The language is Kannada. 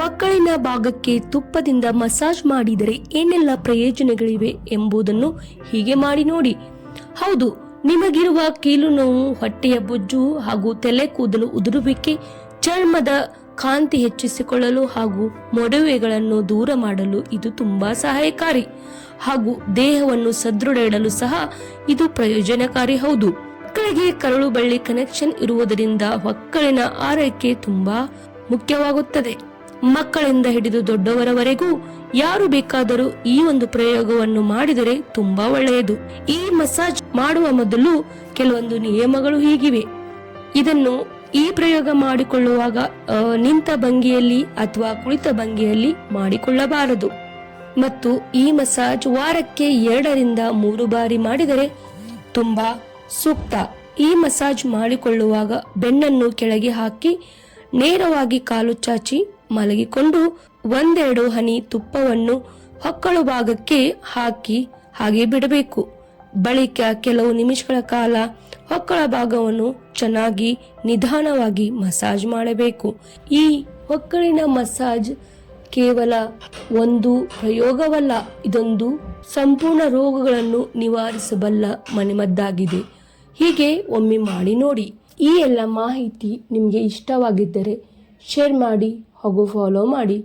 ಹೊಕ್ಕಳಿನ ಭಾಗಕ್ಕೆ ತುಪ್ಪದಿಂದ ಮಸಾಜ್ ಮಾಡಿದರೆ ಏನೆಲ್ಲ ಪ್ರಯೋಜನಗಳಿವೆ ಎಂಬುದನ್ನು ಹೀಗೆ ಮಾಡಿ ನೋಡಿ. ಹೌದು, ನಿಮಗಿರುವ ಕೀಲು ನೋವು, ಹೊಟ್ಟೆಯ ಬೊಜ್ಜು ಹಾಗೂ ತಲೆ ಕೂದಲು ಉದುರುವಿಕೆ, ಚರ್ಮದ ಕಾಂತಿ ಹೆಚ್ಚಿಸಿಕೊಳ್ಳಲು ಹಾಗೂ ಮೊಡವೆಗಳನ್ನು ದೂರ ಮಾಡಲು ಇದು ತುಂಬಾ ಸಹಾಯಕಾರಿ. ಹಾಗೂ ದೇಹವನ್ನು ಸದೃಢ ಇಡಲು ಸಹ ಇದು ಪ್ರಯೋಜನಕಾರಿ. ಹೌದು, ಮಕ್ಕಳಿಗೆ ಕರಳು ಬಳ್ಳಿ ಕನೆಕ್ಷನ್ ಇರುವುದರಿಂದ ಮಕ್ಕಳಿನ ಆರೈಕೆ ತುಂಬಾ ಮುಖ್ಯವಾಗುತ್ತದೆ. ಮಕ್ಕಳಿಂದ ಹಿಡಿದು ದೊಡ್ಡವರವರೆಗೂ ಯಾರು ಬೇಕಾದರೂ ಈ ಒಂದು ಪ್ರಯೋಗವನ್ನು ಮಾಡಿದರೆ ತುಂಬಾ ಒಳ್ಳೆಯದು. ಈ ಮಸಾಜ್ ಮಾಡುವ ಮೊದಲು ಕೆಲವೊಂದು ನಿಯಮಗಳು ಹೀಗಿವೆ. ಇದನ್ನು ಈ ಪ್ರಯೋಗ ಮಾಡಿಕೊಳ್ಳುವಾಗ ನಿಂತ ಭಂಗಿಯಲ್ಲಿ ಅಥವಾ ಕುಳಿತ ಭಂಗಿಯಲ್ಲಿ ಮಾಡಿಕೊಳ್ಳಬಾರದು. ಮತ್ತು ಈ ಮಸಾಜ್ ವಾರಕ್ಕೆ ಎರಡರಿಂದ ಮೂರು ಬಾರಿ ಮಾಡಿದರೆ ತುಂಬಾ ಸೂಕ್ತ. ಈ ಮಸಾಜ್ ಮಾಡಿಕೊಳ್ಳುವಾಗ ಬೆನ್ನನ್ನು ಕೆಳಗೆ ಹಾಕಿ, ನೇರವಾಗಿ ಕಾಲು ಚಾಚಿ ಮಲಗಿಕೊಂಡು ಒಂದೆರಡು ಹನಿ ತುಪ್ಪವನ್ನು ಹೊಕ್ಕಳು ಭಾಗಕ್ಕೆ ಹಾಕಿ ಹಾಗೆ ಬಿಡಬೇಕು. ಬಳಿಕ ಕೆಲವು ನಿಮಿಷಗಳ ಕಾಲ ಹೊಕ್ಕಳ ಭಾಗವನ್ನು ಚೆನ್ನಾಗಿ ನಿಧಾನವಾಗಿ ಮಸಾಜ್ ಮಾಡಬೇಕು. ಈ ಹೊಕ್ಕಳಿನ ಮಸಾಜ್ ಕೇವಲ ಒಂದು ಪ್ರಯೋಗವಲ್ಲ, ಇದೊಂದು ಸಂಪೂರ್ಣ ರೋಗಗಳನ್ನು ನಿವಾರಿಸಬಲ್ಲ ಮನೆಮದ್ದಾಗಿದೆ. ಹೀಗೆ ಒಮ್ಮೆ ಮಾಡಿ ನೋಡಿ. ಈ ಎಲ್ಲ ಮಾಹಿತಿ ನಿಮಗೆ ಇಷ್ಟವಾಗಿದ್ದರೆ ಶೇರ್ ಮಾಡಿ. ಹಾಗೂ ಫಾಲೋ ಮಾಡಿ.